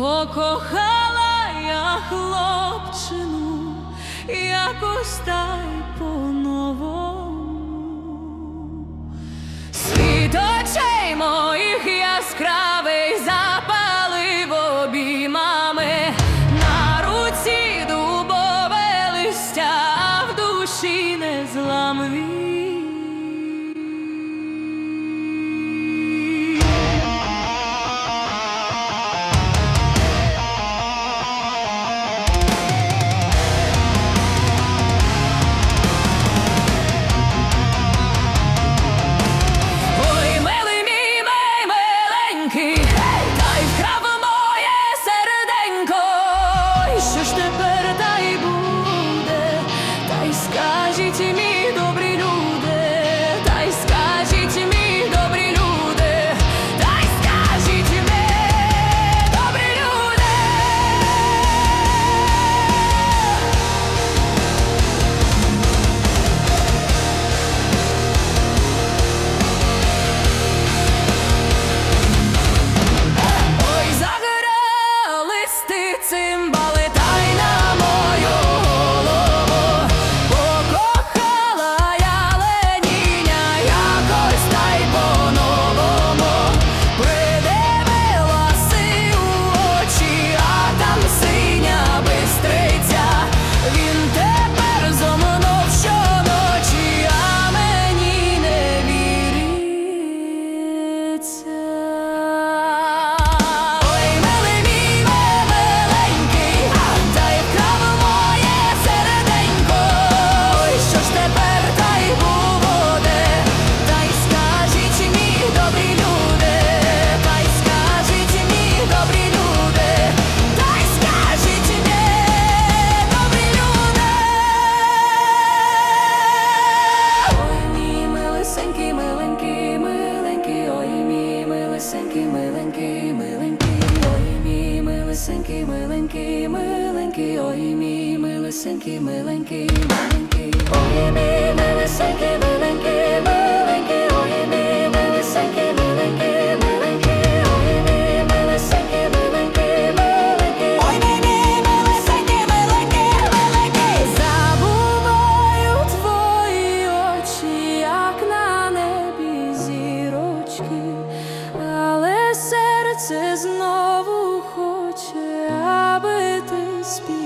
Покохала я хлопчину, якось та й по-новому. She to me милесенький, миленький, миленький, ой мій милесенький, миленький, миленький, ой мій милесенький, миленький, миленький, ой мій милесенький, миленький. серце знову хоче, аби ти спів.